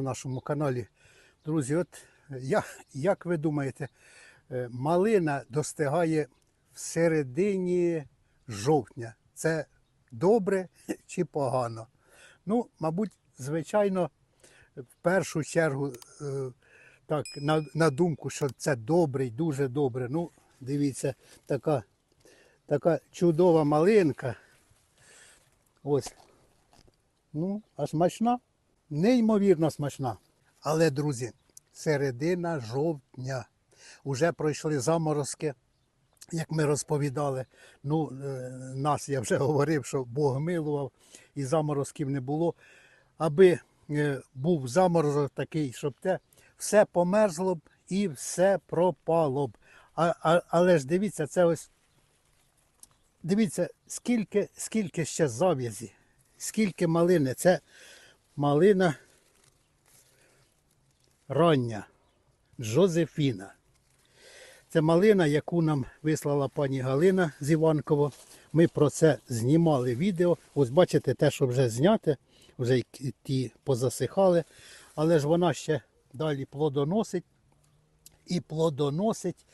на нашому каналі. Друзі, от я, як ви думаєте, е, малина достигає в середині жовтня. Це добре чи погано? Ну, мабуть, звичайно, в першу чергу, е, так, на, на думку, що це добре і дуже добре. Ну, дивіться, така, така чудова малинка. Ось. Ну, а смачна? Неймовірно смачна. Але, друзі, середина жовтня. Уже пройшли заморозки, як ми розповідали. Ну, е, нас я вже говорив, що Бог милував і заморозків не було. Аби е, був заморозок такий, щоб те все померзло б і все пропало б. А, а, але ж дивіться, це ось. Дивіться, скільки, скільки ще зав'язі, скільки малини. Це малина рання Джозефіна. Це малина, яку нам вислала пані Галина з Іванково. Ми про це знімали відео. Ось бачите, те, що вже зняте, вже ті позасихали, але ж вона ще далі плодоносить. І плодоносить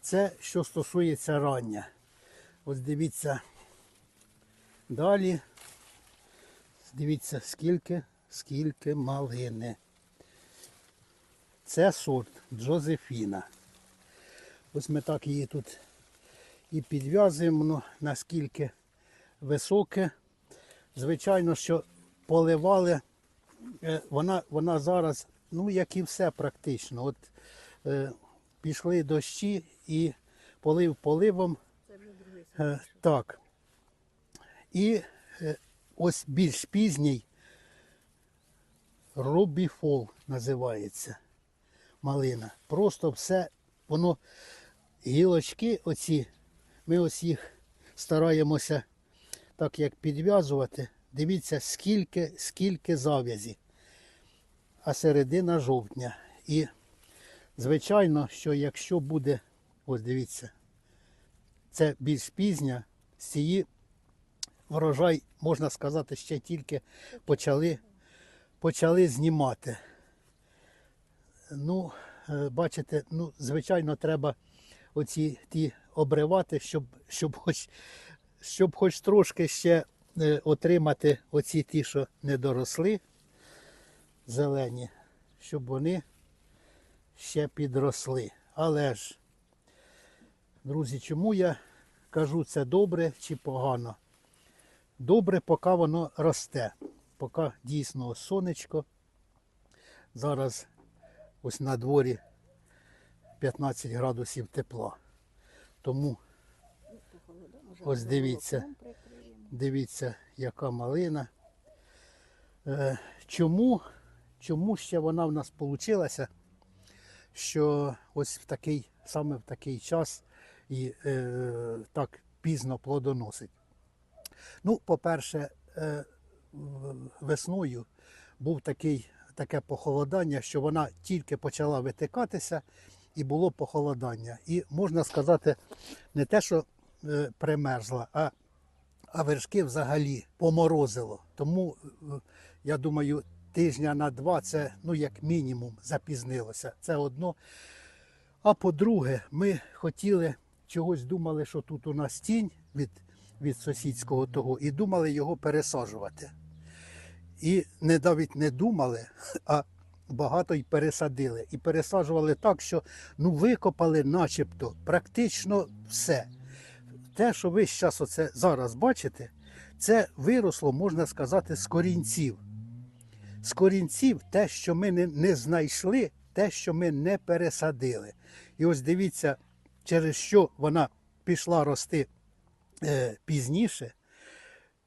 це, що стосується рання. Ось дивіться далі. Дивіться, скільки, скільки малини. Це сорт Джозефіна. Ось ми так її тут і підв'язуємо, ну, наскільки високе. Звичайно, що поливали, е, вона, вона зараз, ну як і все практично. От е, пішли дощі і полив поливом. Е, так. І е, ось більш пізній Робіфол називається малина. Просто все, воно гілочки оці, ми ось їх стараємося так як підв'язувати. Дивіться, скільки, скільки зав'язі. А середина жовтня. І звичайно, що якщо буде, ось дивіться, це більш пізня, з цієї врожай, можна сказати, ще тільки почали, почали знімати. Ну, е, бачите, ну, звичайно, треба оці ті обривати, щоб, щоб, хоч, щоб хоч трошки ще е, отримати оці ті, що не доросли, зелені, щоб вони ще підросли. Але ж, друзі, чому я кажу це добре чи погано? Добре, поки воно росте, поки дійсно сонечко. Зараз ось на дворі 15 градусів тепла. Тому ось дивіться, дивіться, яка малина. Е, Чому, чому ще вона в нас вийшла, що ось в такий, саме в такий час і е, так пізно плодоносить? Ну, по-перше, е, весною був такий, таке похолодання, що вона тільки почала витикатися і було похолодання. І можна сказати, не те, що е, примерзла, а, а вершки взагалі поморозило. Тому, е, я думаю, тижня на два це ну, як мінімум запізнилося. Це одно. А по-друге, ми хотіли чогось думали, що тут у нас тінь від, від сусідського того, і думали його пересаджувати. І не навіть не думали, а багато й пересадили. І пересаджували так, що ну, викопали начебто практично все. Те, що ви зараз оце зараз бачите, це виросло, можна сказати, з корінців. З корінців те, що ми не, не знайшли, те, що ми не пересадили. І ось дивіться, через що вона пішла рости пізніше,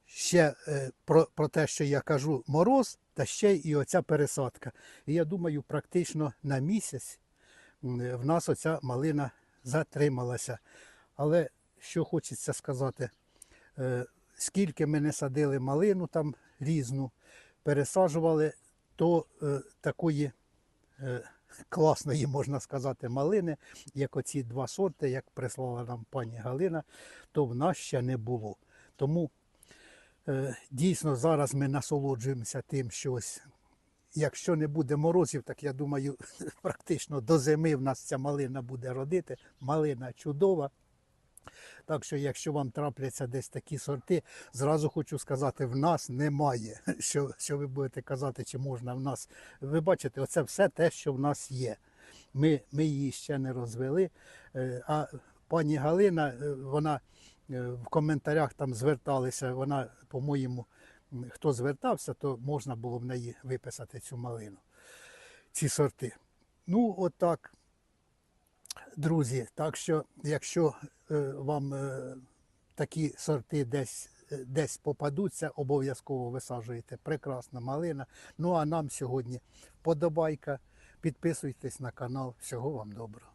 ще е, про, про те, що я кажу, мороз, та ще і оця пересадка. І я думаю, практично на місяць в нас оця малина затрималася. Але що хочеться сказати, е, скільки ми не садили малину там різну, пересаджували, то е, такої е, класної, можна сказати, малини, як оці два сорти, як прислала нам пані Галина, то в нас ще не було. Тому е, дійсно зараз ми насолоджуємося тим, що ось якщо не буде морозів, так я думаю, практично до зими в нас ця малина буде родити. Малина чудова. Так що, якщо вам трапляться десь такі сорти, зразу хочу сказати, в нас немає. Що, що ви будете казати, чи можна в нас. Ви бачите, оце все те, що в нас є. Ми, ми її ще не розвели. Е, А пані Галина, е, вона е, в коментарях там зверталися, вона, по-моєму, хто звертався, то можна було в неї виписати цю малину, ці сорти. Ну, отак. Друзі, так що, якщо е, вам е, такі сорти десь, е, десь попадуться, обов'язково висаджуєте. Прекрасна малина. Ну а нам сьогодні подобайка. Підписуйтесь на канал. Всього вам доброго.